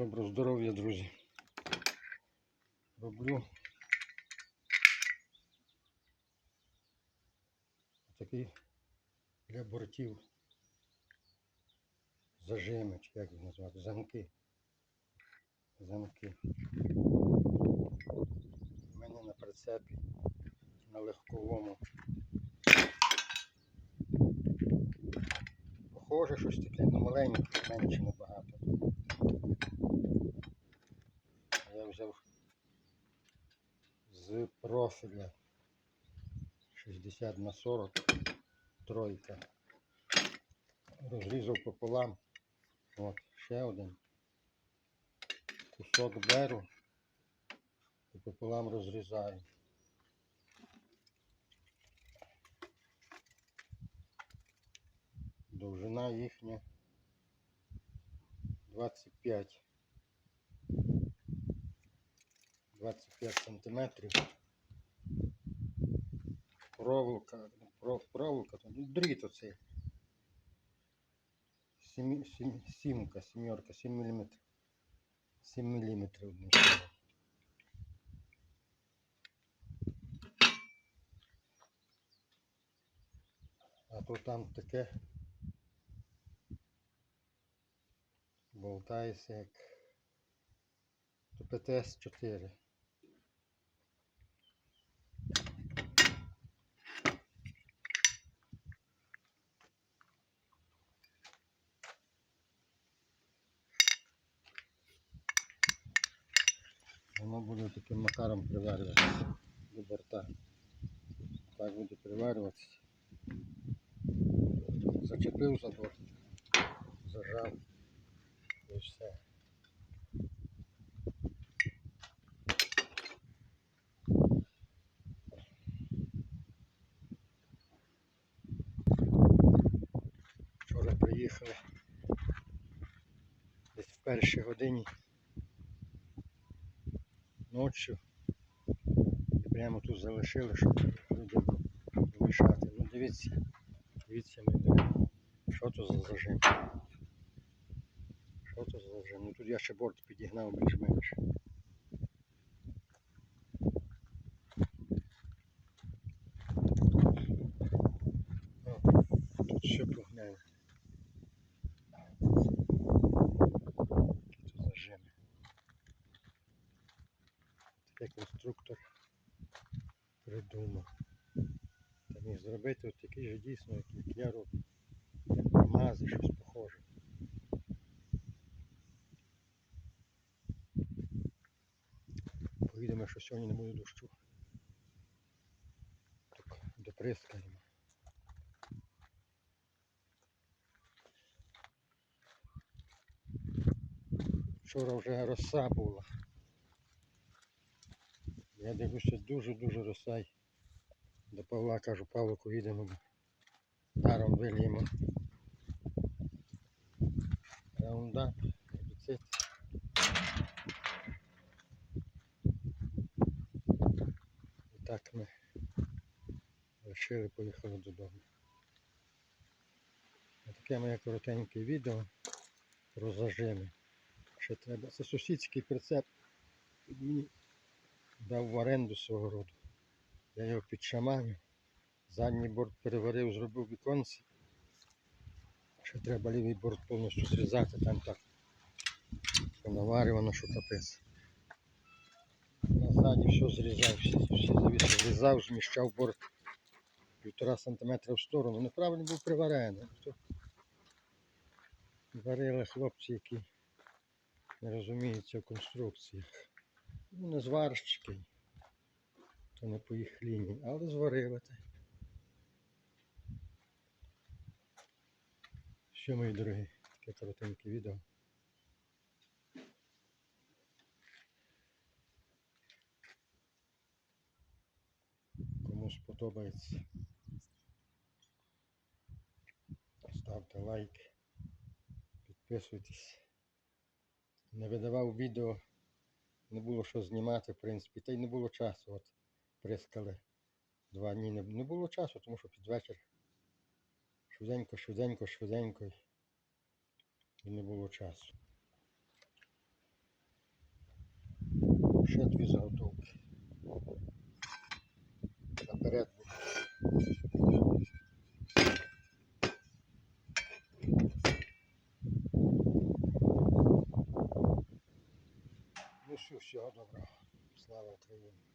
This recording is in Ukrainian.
Доброго здоров'я, друзі. Роблю такий для бортів зажими, чи як їх назвати, замки. Замки. У мене на прицепі на легковому. Похоже, щось таке, ну маленьке, менше набагато. Я взяв з профіля 60 на 40 тройка. Розрізав пополам. От, ще один. Кусок беру і пополам розрізаю. Довжина їхня 25. 25 сантиметрів. Проволока, проволока, дріт оцей. Сім, сім, сімка, сімерка, 7 міліметрів. 7 міліметрів одним. А то там таке болтається як то ПТС-4. Воно буде таким макаром приварюватися до борта. Так буде приварюватися. Зачепив за борт, зажав і все. Вчора приїхали десь в першій годині ночі і прямо тут залишили, щоб людям не мішати. Ну дивіться, дивіться мій дорогі, що то за зажим. Що то за зажим? Ну тут я ще борт підігнав більш-менш. Тут ще погнали. Які то зажими. Таке конструктор придумав. Та міг зробити от такий же дійсно, як, я роблю. Як КАМАЗи, щось похоже. Поїдемо, що сьогодні не буде дощу. Так, доприскаємо. Вчора вже роса була. Я дивлюся дуже-дуже росай. До Павла кажу, Павлику їдемо, даром виліємо. Раундап. І так ми вирішили, поїхали додому. Таке моє коротеньке відео про зажими. Ще треба. Це сусідський прицеп. Мені дав в оренду свого роду. Я його підшаманю. Задній борт переварив, зробив віконці. Ще треба лівий борт повністю зрізати, там так понаварювано, що капець. На ззаді все зрізав, всі, всі завіси зрізав, зміщав борт півтора сантиметра в сторону. Неправильно був приварений. Варили хлопці, які не розуміються в конструкціях. Ну, не зварщики, то не по їх лінії, але зварили. Що, мої дорогі, таке коротеньке відео. Кому сподобається, ставте лайк, підписуйтесь. Не видавав відео не було що знімати, в принципі, та й не було часу. От прискали два дні. Не, не було часу, тому що під вечір швиденько, швиденько, швиденько і не було часу. Ще дві заготовки. Що, всього доброго. Слава Україні.